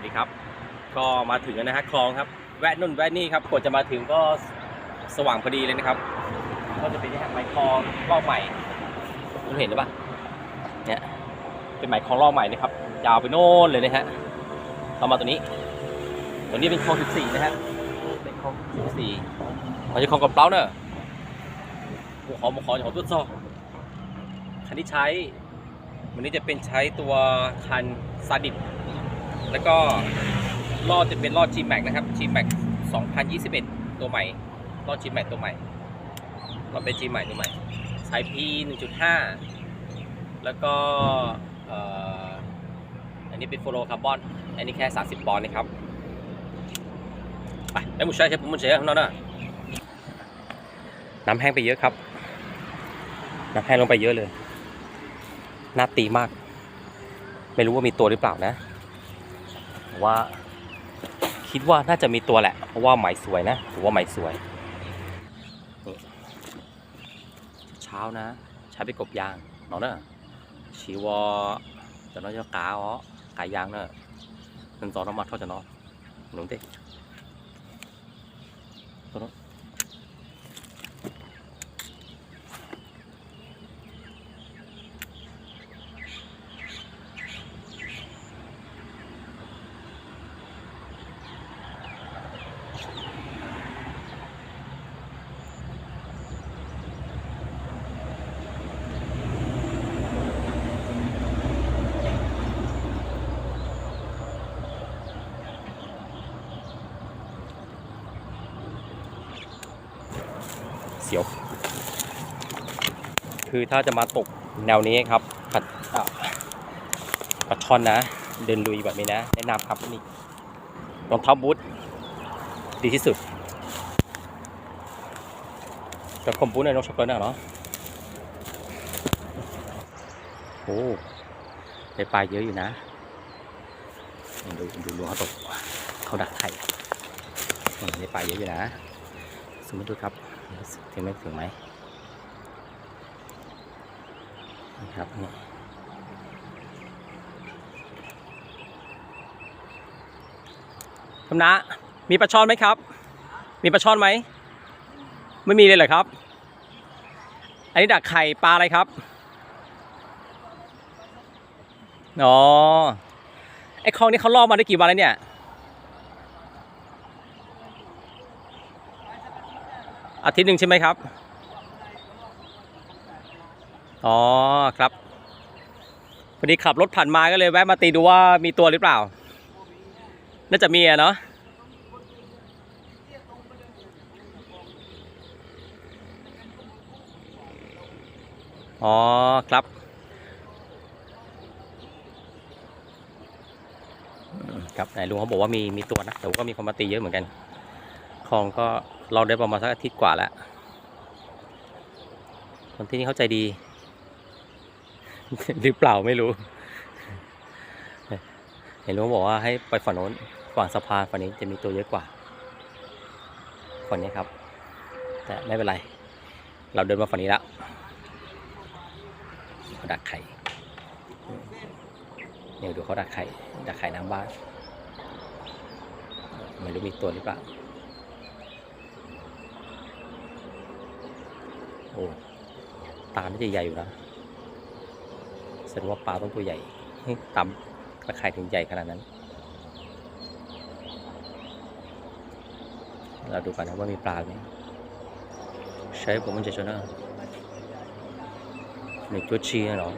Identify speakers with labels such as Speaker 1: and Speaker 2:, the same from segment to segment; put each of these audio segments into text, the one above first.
Speaker 1: วัสดีครับ ก็มาถึงแล้วนะฮะคลองครับ แวะนู่นแวะนี่ครับกว่าจะมาถึงก็สว่างพอดีเลยนะครับ ก็จะเป็นนี่ฮะไม้คลองรอบใหม่คุณเห็นหรือเปล่าเนี่ยเป็นไม้คลองรอบใหม่นะครับยาวไปโน่นเลยนะฮะเรามาตัวนี้ ตัวนี้เป็นคลอง14นะฮะเป็นคลอง14มันจะคลองกับเปล่าเนอะผมขอผมขอขอตรวจสอบคันที่ใช้วันนี้จะเป็นใช้ตัวคันซาดิส แล้วก็ลอดจะเป็นลอด G-Max นะครับ G-Max 2021 ตัวใหม่ลอด G-Max ตัวใหม่เราเป็น G-Max ตัวใหม่ใช้ P 1.5 แล้วก็ออันนี้เป็นโฟโลคาร์บอน อันนี้แค่ 30 ปอนด์นะครับ ไปแล้มุชใช้ใช้ผมมุชใช้ข้างนอกนะน้ำแห้งไปเยอะครับ น้ำแห้งลงไปเยอะเลย น่าตีมาก ไม่รู้ว่ามีตัวหรือเปล่านะ ว่า คิดว่าน่าจะมีตัวแหละ เพราะว่าไหมสวยนะถือว่าไหมสวยเช้านะ ใช้ไปกบยางเนาะเนอะชีวอจะน้อยจะกาอ๋อกายางเนอะหนึ่งสองน้ำมันเท่าจะนาะหนุนเต้ตัวเนาะ สียว คือถ้าจะมาตกแนวนี้ครับปัดอะปัดช่อนนะ เดินลุยแบบนี้นะ แนะนำครับนี่รองเท้าบูทดีที่สุดกับคอมบูทในรถช็อปเปอร์นะเนาะโอ้ได้ปลาเยอะอยู่นะดูดูดูเขาตกเขาดักไข่ได้ปลาเยอะอยู่นะสมมติดูครับ ถึงไม่ถึงไหมนี่ครับนี่คำนะมีปลาช่อนไหมครับ มีปลาช่อนไหม ไม่มีเลยเหรอครับ อันนี้ดักไข่ปลาอะไรครับ อ๋อ ไอ้คลองนี้เขาล่อมาได้กี่วันแล้วเนี่ย อาทิตย์หนึ่งใช่ไหมครับ อ๋อครับพอดีขับรถผ่านมาก็เลยแวะมาตีดูว่ามีตัวหรือเปล่า น่าจะมีอะเนาะอ๋อครับ ครับไหนลุงเขาบอกว่ามีมีตัวนะแต่ว่าก็มีคนมาตีเยอะเหมือนกันคลองก็ เราได้ประมาณสักอาทิตย์กว่าแล้วคนที่นี่เข้าใจดี หรือเปล่าไม่รู้ เห็นลุงบอกว่าให้ไปฝั่งโน้นฝั่งสะพานฝั่งนี้จะมีตัวเยอะกว่าฝั่งนี้ครับ แต่ไม่เป็นไร เราเดินมาฝั่งนี้แล้วเขาดักไข่เนี่ยดูเขาดักไข่ดักไข่น้ำบ้านไม่รู้มีตัวหรือเปล่า โอ้ตาน่จะใหญ่อยู่นะแสดงว่าปลาต้องตัวใหญ่ตำตะไคร่ถึงใหญ่ขนาดนั้น เราดูกันนะว่ามีปลาไหมใช้ผมมันจะชนะในตัวชีนะเนาะ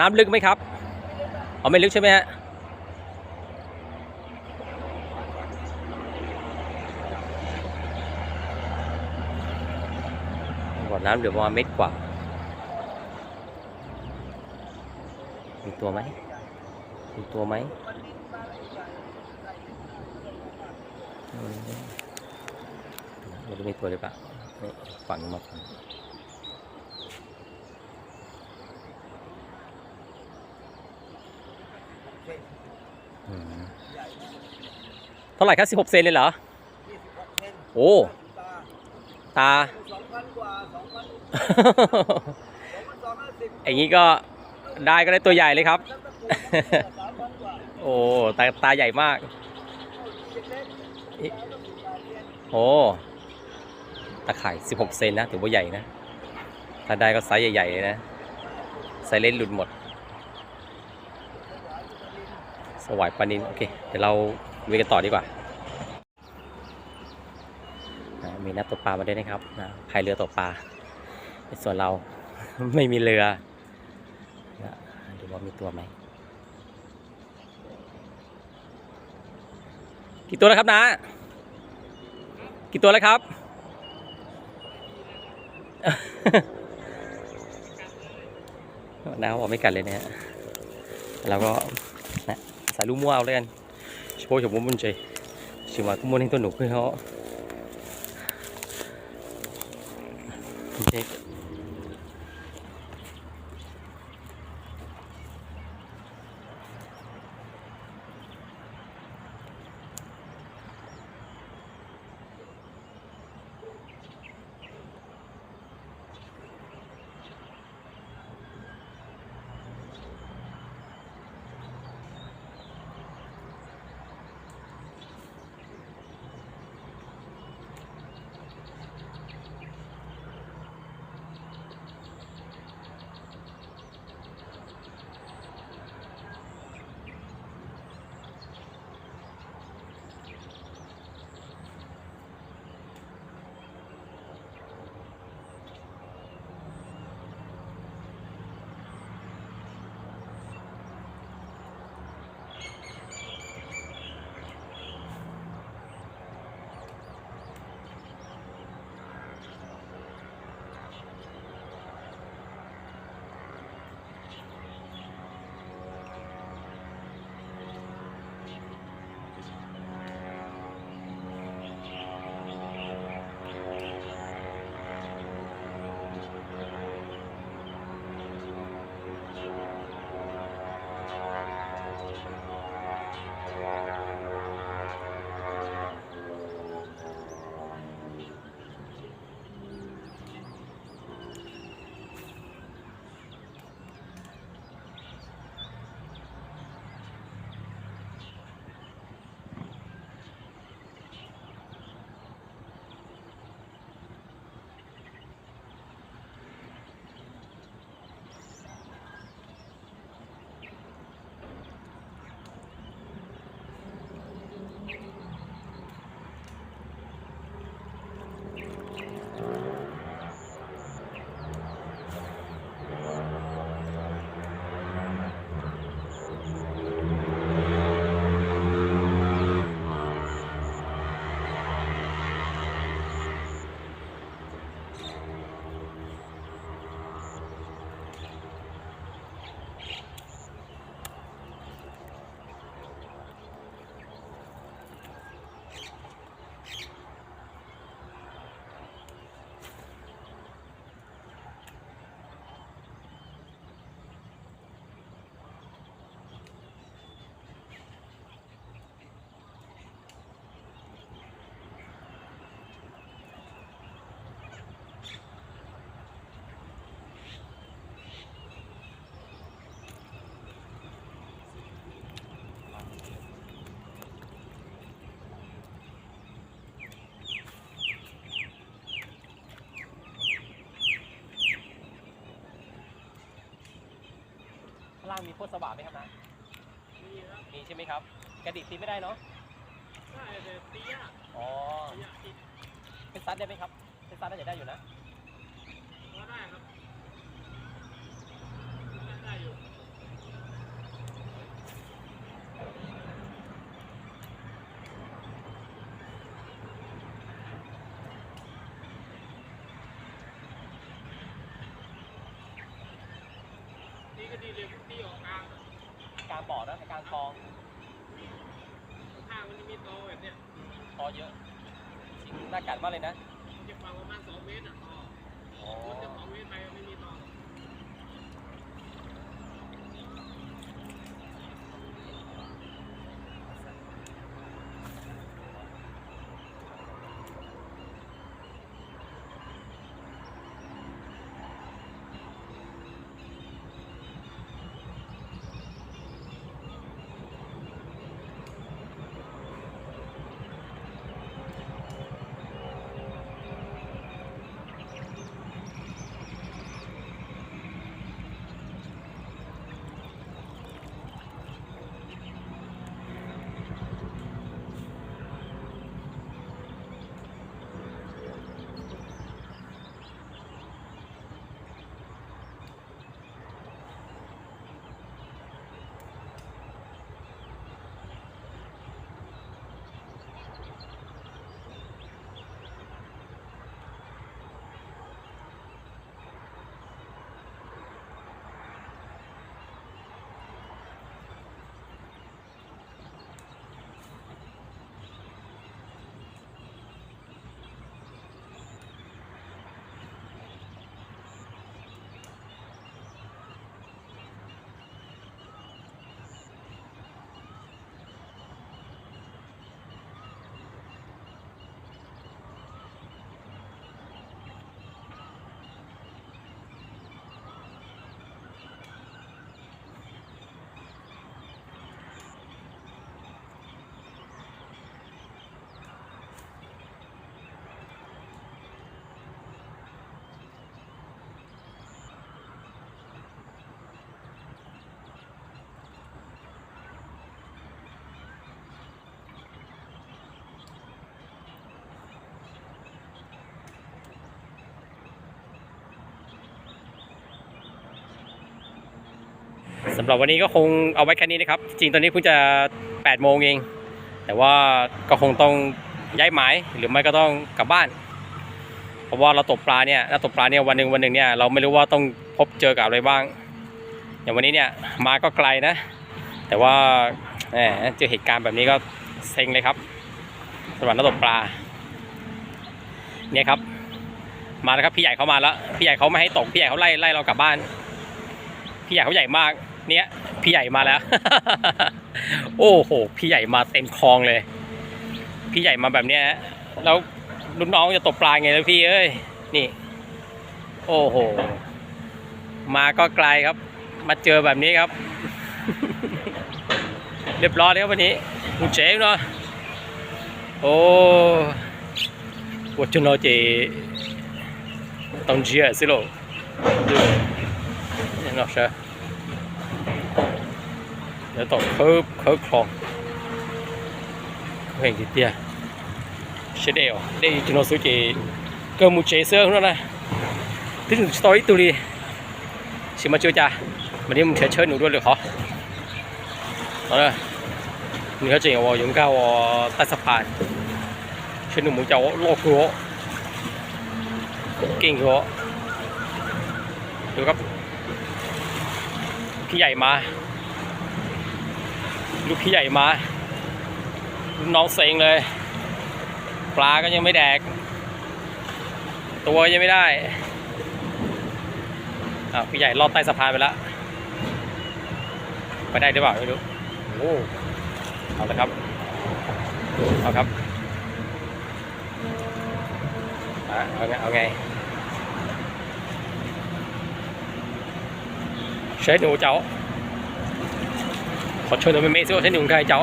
Speaker 1: น้ำลึกไหมครับเอ๋อไม่ลึกใช่ไหมฮะบ่อน้ำเหลือประมาณเม็ดกว่า มีตัวไหมมีตัวไหมมไม่รู้มีตัวหรือเปล่าฝั่งมาฝั่งนี้ อืม เท่าไหร่ครับ16 เซนเลยเหรอ
Speaker 2: ยี่สิบหกเซน
Speaker 1: โอ้
Speaker 2: ตา
Speaker 1: ตา
Speaker 2: สองพันกว่าสองพันสองพันสองห้าสิบ
Speaker 1: อย่างนี้ก็ได้ก็ได้ตัวใหญ่เลยครับ
Speaker 2: ทั้งตะปูทั้งสามพันกว่า
Speaker 1: โอ้ตาตาใหญ่มาก
Speaker 2: เล็กๆแล้วก็สิบบาทเยน
Speaker 1: โอ้ตาข่าย16 เซนนะถือว่าใหญ่นะ ถ้าได้ก็ไซส์ใหญ่ๆเลยนะไซส์เล่นหลุดหมด สวายปลานิน โอเค เดี๋ยวเรา ลุยกันต่อดีกว่า มีนักตกปลามาด้วยนะครับนะพายเรือตกปลาในส่วนเรา ไม่มีเรือนะดูว่ามีตัวไหมกี่ตัวแล้วครับนะ กี่ตัวแล้วครับน้าบอกไม่กัดเลยเนี่ยเราก็นะใส่ลูกมั่วเอาเลยกัน เฉพาะผมมุ่งใจชิมาก็มุ่น ล่างมีโคตรสว่างไหมครับนะ
Speaker 2: มีครับ
Speaker 1: มีใช่ไหมครับ กระดิกตีไม่ได้เนาะ
Speaker 2: ใช่แต่ตียาก
Speaker 1: อ๋อ
Speaker 2: ตียากติด
Speaker 1: เป็นซัดได้ไหมครับเป็นซัดน่าจะได้อยู่นะ
Speaker 2: ก็ได้ครับได้ได้อยู่นี่ก็ดีเลยตีออกกลาง
Speaker 1: กลาง บ่อนะกลางคลอง
Speaker 2: ข้างมันจะมีตอแบบเนี้ย
Speaker 1: คอเยอะจริงน่ากัดมากเลยนะ
Speaker 2: มันจะฟังประมาณสองเมตรอะตอ
Speaker 1: อ๋อ
Speaker 2: มันจะสองเมตรไปไม่มีตอ
Speaker 1: สำหรับวันนี้ก็คงเอาไว้แค่นี้นะครับ จริงตอนนี้เพิ่งจะ8โมงเอง แต่ว่าก็คงต้องย้ายหมายหรือไม่ก็ต้องกลับบ้าน เพราะว่าเราตกปลาเนี่ยเราตกปลาเนี่ยวันหนึ่งวันหนึ่งเนี่ยเราไม่รู้ว่าต้องพบเจอกับอะไรบ้าง อย่างวันนี้เนี่ยมาก็ไกลนะ แต่ว่าเจอเหตุการณ์แบบนี้ก็เซ็งเลยครับสำหรับนักตกปลา เนี่ยครับ มาแล้วครับพี่ใหญ่เขามาแล้ว พี่ใหญ่เขาไม่ให้ตก พี่ใหญ่เขาไล่ไล่เรากลับบ้าน พี่ใหญ่เขาใหญ่มาก เนี้ยพี่ใหญ่มาแล้ว โอ้โห พี่ใหญ่มาเต็มคลองเลย พี่ใหญ่มาแบบเนี้ยแล้วรุ่นน้องจะตกปลาไงแล้วพี่เอ้ยนี่ โอ้โห มาก็ไกลครับ มาเจอแบบนี้ครับ เรียบร้อยครับวันนี้หูเจ๊งเนาะโอ้วัชโนเจต้องเชื่อสิโลดูนี่นอกใช่ เดี๋ยวต่อเคิร์เคิร์คลองเห็นกี่เตี้ยเชดเดลได้จุนสุจีเกิมูเชเซอร์นั่นนะที่ถึงสตอรี่ตัวนี้ชิมาเจอจ้ามันนี้มึงเชิญเชิญหนูด้วยหรือขอตอนนี้นี่เขาจะเอาอย่งก้าวใต้สะพานเชิญหนูมึงจะโลกหัวเก่งหัวดูครับพี่ใหญ่มา ลูกพี่ใหญ่มาลูกน้องเซ็งเลย ปลาก็ยังไม่แดก ตัวยังไม่ได้อ้าวพี่ใหญ่ลอดใต้สะพานไปแล้วไปได้หรือเปล่าไม่รู้โอ้เอาละครับเอาครับ à, ok ok sẽ đủ cháu họ chơi được mấy mấy xíu sẽ dùng cây ขอช่วยหน่อยไม่ซื้อเส้นหนึ่งใครเจ้า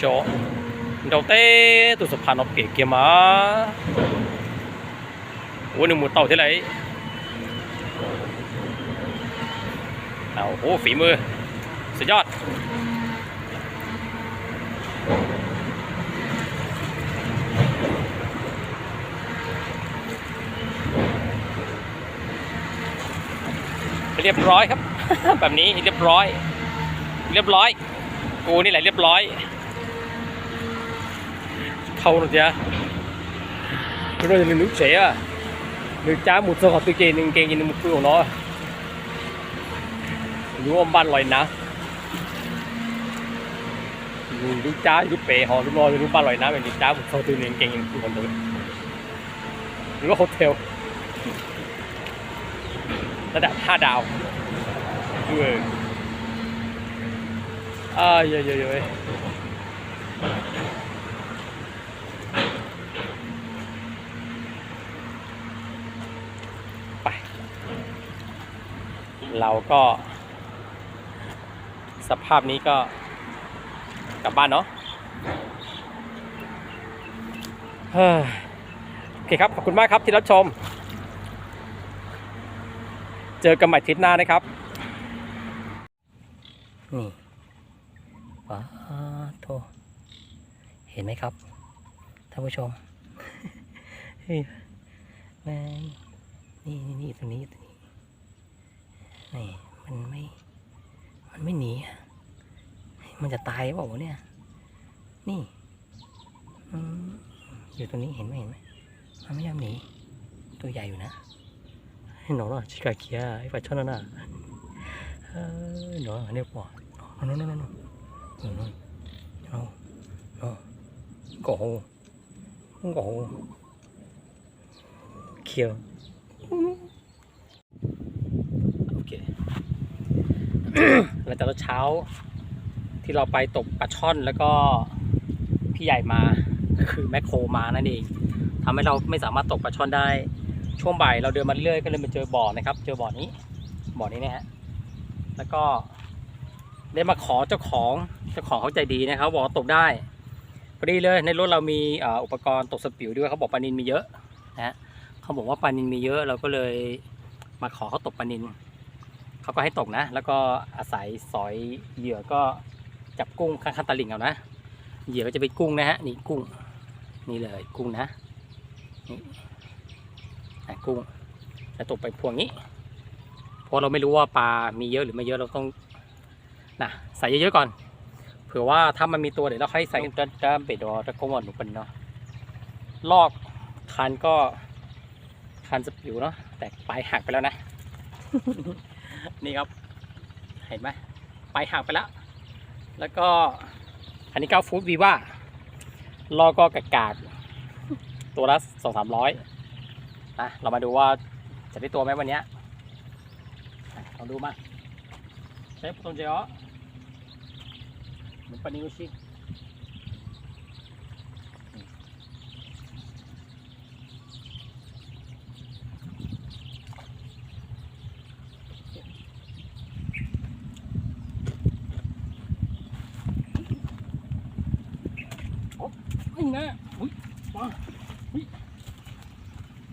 Speaker 1: ชอเดาเต้ตุสะพานอเกเกียมาวันหนึ่งหมดเต่าที่ไหนเอาโอ้ฝีมือ สุดยอด เรี ยบร้อยครับ แบบนี้เรียบร้อย เรียบร้อย กูนี่แหละเรียบร้อยเข้าหรือเปล่าเราจะนึกเสีย được trái một số học tư kỳ nên kênh nhìn một của nó nếu ông ban loại ná lúc trái lúc bể họ lúc lo lúc ban loại ná mình được trái một số tư nên kênh nhìn một của nó lúc hotel nó đặt hai đào ừ à dạ dạ dạ ไป เราก็ สภาพนี้ก็กลับบ้านเนาะเฮ้ยโอเคครับ ขอบคุณมากครับที่รับชม เจอกันใหม่ทริปหน้านะครับ นี่ว้าโทเห็นไหมครับ ท่านผู้ชมเฮ้ยแม่งนี่นี่นี่ตรงนี้ตรงนี้นี่มันไม่ มันไม่หนีอะมันจะตายเปล่าวะเนี่ย นี่อืมอยู่ตรงนี้เห็นไหมเห็นไหมมันไม่ยอมหนี ตัวใหญ่อยู่นะหนอนอะชิคาเกียไอ้ปลาช่อนนั่นน่ะ เนอนอันนี้ปอดนอนนอนนอนนอนนอนนอนนอนโกโกโหเคียวโอเคหลังจากเช้าที่เราไปตกปลาช่อนแล้วก็พี่ใหญ่มาคือแมคโครมานั่นเองทำให้เราไม่สามารถตกปลาช่อนได้ช่วงบ่ายเราเดินมาเรื่อยก็เลยมาเจอบ่อนะครับ เจอบ่อนี้บ่อนี้นะฮะ แล้วก็ได้มาขอเจ้าของเจ้าของเขาใจดีนะครับบอกตกได้พอดีเลยในรถเรามีอุปกรณ์ตกสปิวด้วยเขาบอกปลานินมีเยอะนะฮะเขาบอกว่าปลานินมีเยอะเราก็เลยมาขอเขาตกปลานินเขาก็ให้ตกนะ แล้วก็อาศัยสอยเหยื่อก็จับกุ้งข้างๆตลิ่งเอานะเหยื่อก็จะเป็นกุ้งนะฮะนี่กุ้งนี่เลยกุ้งนะนี่กุ้งจะตกไปพวงนี้ ราะเราไม่รู้ว่าปลามีเยอะหรือไม่เยอะเราต้องนะใส่เยอะๆก่อน เผื่อว่าถ้ามันมีตัวเดี๋ยวเราค่อยใส่จะจะเบ็ดดอจะกงวอนหนูเป็นเนาะลอกคันก็คันสปิวเนาะแต่ปลายหักไปแล้วนะ นี่ครับ เห็นไหมปลายหักไปแล้ว แล้วก็อันนี้เก้าฟูดวีว่าลอกก็กากากๆตัวละสองสามร้อยนะเรามาดูว่าจะได้ตัวไหมวันเนี้ย องดูมาเซฟตรงเจาะเหมือนปานิวชิ นี่นะอุ้ยมาอุ้ย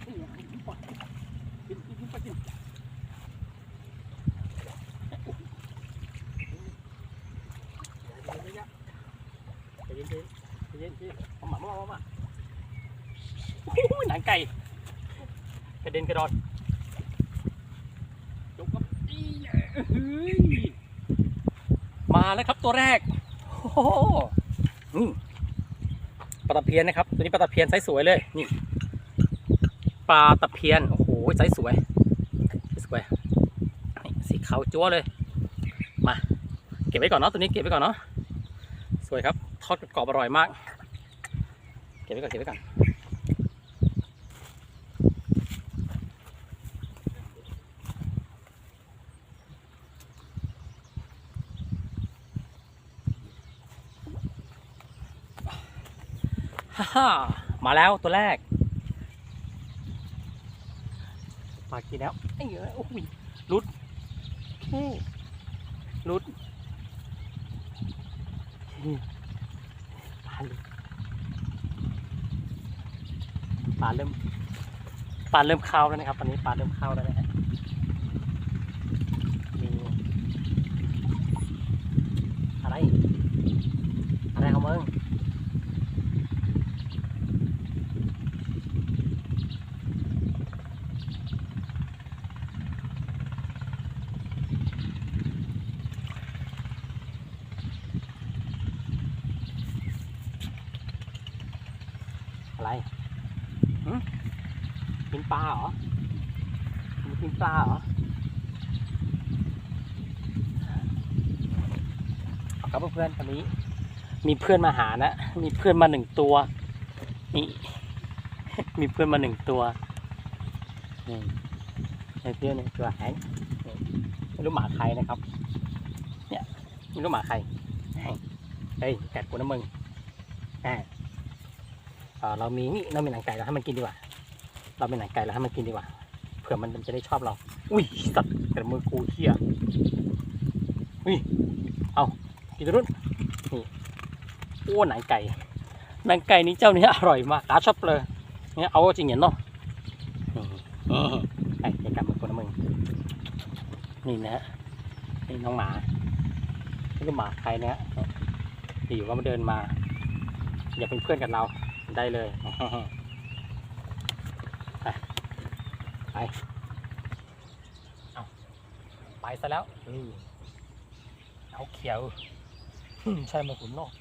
Speaker 1: นี่ไงอุ้ยปล่อยกินกินกินไปกินใจเย็นใจเย็นใจเย็นใจเย็นเอาหมามาเอามาโอ้โหหนังไก่กระเด็นกระดอนจบครับอีเฮ้ยมา แล้วครับ ตัวแรกโอ้โหนี่ปลาตะเพียนนะครับ ตัวนี้ปลาตะเพียนไซส์สวยเลย นี่ ปลาตะเพียน โอ้โหไซส์สวย สวย สีขาวจั๊วเลย มา เก็บไว้ก่อนเนาะ ตัวนี้เก็บไว้ก่อนเนาะ สวยครับ ทอดกรอบอร่อยมาก เก็บไว้ก่อน เก็บไว้ก่อน ฮ่า มาแล้วตัวแรกปลากินแล้วไอ้เหี้ยโอ้ยรุดโอ้รุดปลารุดปลาเริ่มปลาเริ่มเข้าแล้วนะครับ ตอนนี้ปลาเริ่มเข้าแล้วนะฮะมีอะไร อะไรของมึง อะไรหึกินปลาเหรอมึงกิน ปลาเหรอเอาครับเพื่อนๆวันนี้ มีเพื่อนมาหานะ มีเพื่อนมาหนึ่งตัวนี่มีเพื่อนมาหนึ่งตัวนี่ไอเพื่อนหนึ่งตัวหายนี่ไม่รู้หมาใครนะครับ เนี่ยไม่รู้หมาใครเฮ้ยกัดกูนะมึงอ่อเรามีนี่เรามีหนังไก่เราให้มันกินดีกว่า เรามีหนังไก่เราให้มันกินดีกว่า ผื่อมันจะได้ชอบเรา อุ้ยสัตว์แต่มือกูเที่ยอุ้ยเอากินตัวนู้นนี่โอ้หนังไก่หนังไก่นี้เจ้านี้อร่อยมากตาชอบเลยเนี่ยเอาจริงเนาะนี่นี่ไอ้ไอ้กลับมาคนละมึงนี่นะฮะนี่น้องหมานี่ก็หมาใครเนี่ยอยู่ก็มาเดินมา อย่าเป็นเพื่อนกับเราได้เลย ไป ไป เอาไปซะแล้วนี่เอาเขียวใช่ไหมคุณนอก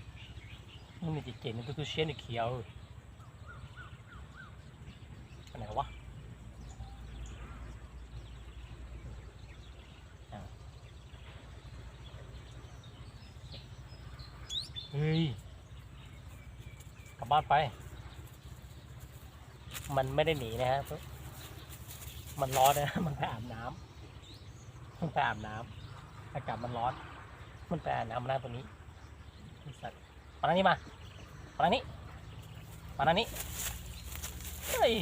Speaker 1: มันมีเก่งๆมันก็คือเชียนเขียวไปไหนวะอ้าวเฮ้ยกลับบ้านไป มันไม่ได้หนีนะฮะ มันร้อนนะ มันไปอาบน้ำมันไปอาบน้ำอากาศมันร้อน มันไปอาบน้ำมาหน้าตรงนี้สัตว์มาทานี้มามาทานี้มาทานี้ เฮ้ย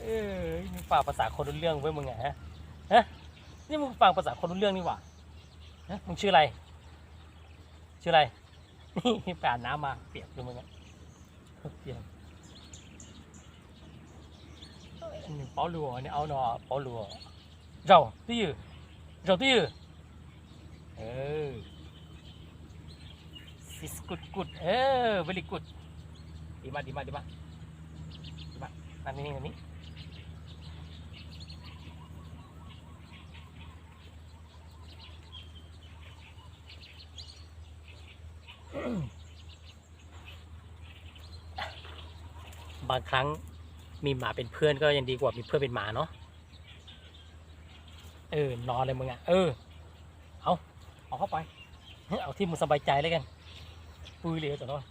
Speaker 1: เอ้ยมึงฟังภาษาคนรู้เรื่องเว้ยมึงอะฮะ ฮะ นี่มึงฟังภาษาคนรู้เรื่องนี่หว่าฮะมึงชื่ออะไร ชื่ออะไร นี่ไปอาบน้ำมาเปียกเลยมึงอะเปียก你保罗，你熬喏，保罗，绕，对， เราตื้อเออ is good good เออ very good ดีมากดีมากดีมากดีมากอันนี้อันนี้ บางครั้ง มีหมาเป็นเพื่อนก็ยังดีกว่ามีเพื่อนเป็นหมาเนาะเออนอนเลยมึงอะเออเอาเอาเข้าไปเอาที่มึงสบายใจแล้วกันปุยเลยจ้ะนาะ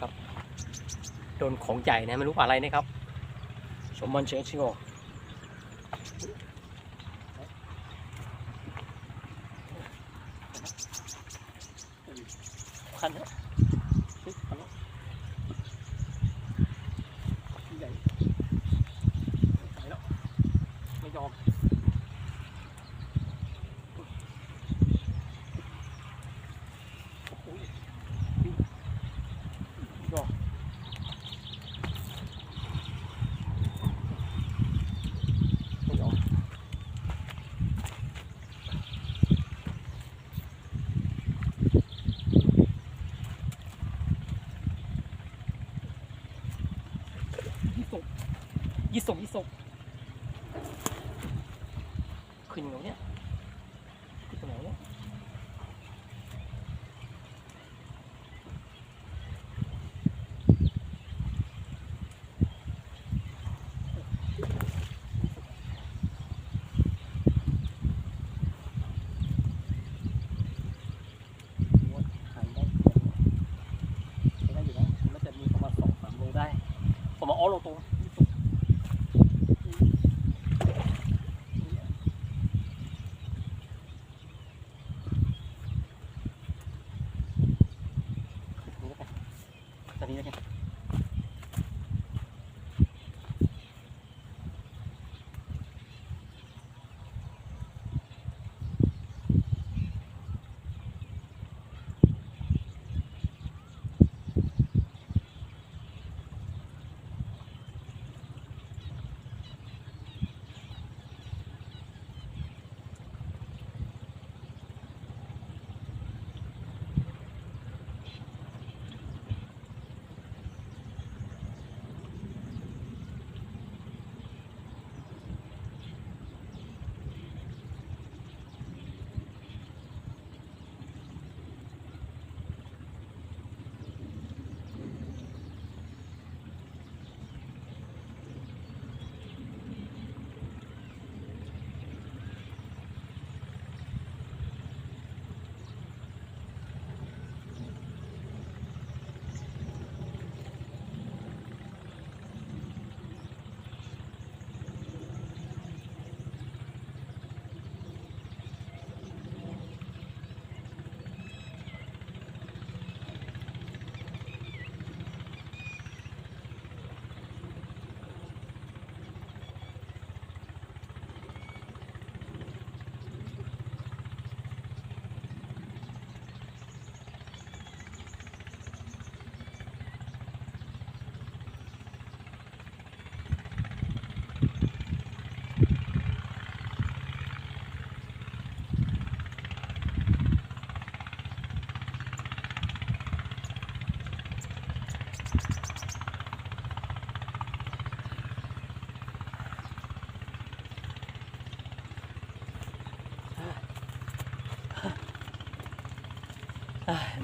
Speaker 1: ครับโดนของใหญ่นะไม่รู้อะไรนะครับสมมันเชื้อชิโอคันเนอะเฮ้ยคันเนอะใหญ่ไปแล้วไม่ยอม โอ้ยยอมไม่ยอมยี่สกยี่ สกยี่สกขึ้นตรงเนี้ยขึ้นตรงไหนวะเนี่ยว่าขายได้ใช้ได้อยู่นะน่าจะมีประมาณสองสามโลได้ผมมาอ้อโลตรง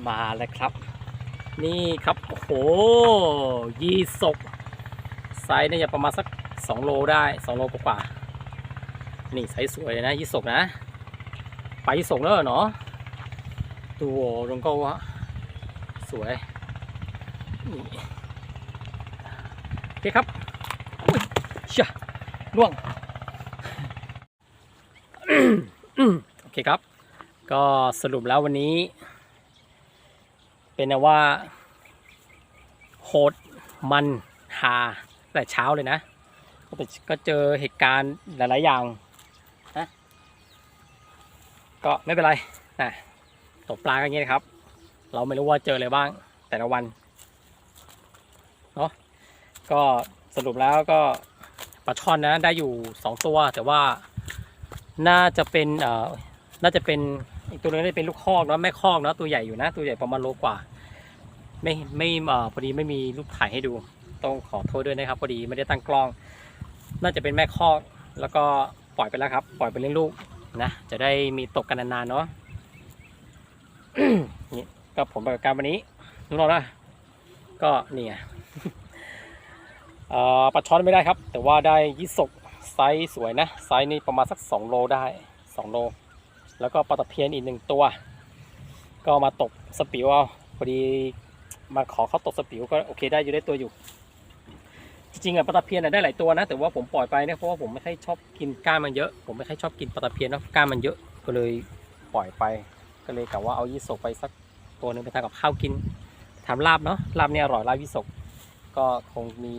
Speaker 1: มาแล้วครับ นี่ครับ โอ้โห ยี่สกไซส์เนี่ยจะประมาณสักสองโลได้สองโลกว่าๆนี่ไซส์สวยเลยนะ ยี่สกนะ ไปยี่สกแล้วเหรอเนาะดูโอ้รงก็ว่าสวยโอเคครับอุ้ยเชี่ยล่วงโอเคครับ ก็สรุปแล้ววันนี้ เป็นนะว่าโหดมันหาแต่เช้าเลยนะ ก็เจอเหตุการณ์หลาย ๆ อย่างนะก็ไม่เป็นไรนะตกปลากันอย่างนี้นะครับ เราไม่รู้ว่าเจออะไรบ้างแต่ละวันเนาะก็สรุปแล้วก็ปลาช่อนนะได้อยู่สองตัว แต่ว่าน่าจะเป็นเอ่อน่าจะเป็น อีกตัวนึงน่าจะเป็นลูกคอกเนาะแม่คอกเนาะตัวใหญ่อยู่นะ ตัวใหญ่ประมาณโลกว่า ไม่ไม่เอ่อพอดีไม่มีรูปถ่ายให้ดูต้องขอโทษด้วยนะครับ พอดีไม่ได้ตั้งกล้อง น่าจะเป็นแม่คอกแล้วก็ปล่อยไปแล้วครับ ปล่อยไปเลี้ยงลูกนะจะได้มีตกกันนานๆเนาะนี่ก็ผมประกอบการวันนี้นุ้นนะก็เนี่ไงเอ่อปลาช้อนไม่ได้ครับ แต่ว่าได้ยี่สกไซส์สวยนะ ไซส์นี่ประมาณสัก 2 โลได้ 2 โล แล้วก็ปลาตะเพียนอีกหนึ่งตัว ก็มาตกสปิวเอาพอดีมาขอเขาตกสปิวก็โอเคได้อยู่ได้ตัวอยู่ จริงๆอะปลาตะเพียนอะได้หลายตัวนะ แต่ว่าผมปล่อยไปเนี่ยเพราะว่าผมไม่ค่อยชอบกินก้านมันเยอะ ผมไม่ค่อยชอบกินปลาตะเพียนเนอะก้านมันเยอะก็เลยปล่อยไป ก็เลยกะว่าเอายี่สกไปสักตัวหนึ่งไปทำกับข้าวกินทำลาบเนาะลาบเนี่ยอร่อยลาบยี่สกก็คงมี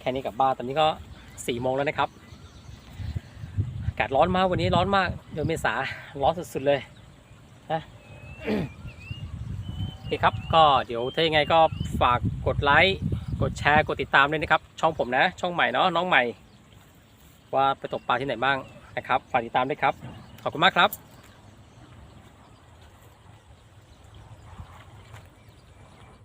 Speaker 1: แค่นี้กลับบ้านตอนนี้ก็สี่โมงแล้วนะครับากาศร้อนมากวันนี้ร้อนมากเดือนเมษาร้อนสุดๆเลยนะโอเคครับก็เดี๋ยวถ้ายังไงก็ฝากกดไลค์กดแชร์กดติดตามด้วยนะครับ ช่องผมนะ ช่องใหม่เนาะน้องใหม่ ว่าไปตกปลาที่ไหนบ้างนะครับฝากติดตามด้วยครับ ขอบคุณมากครับ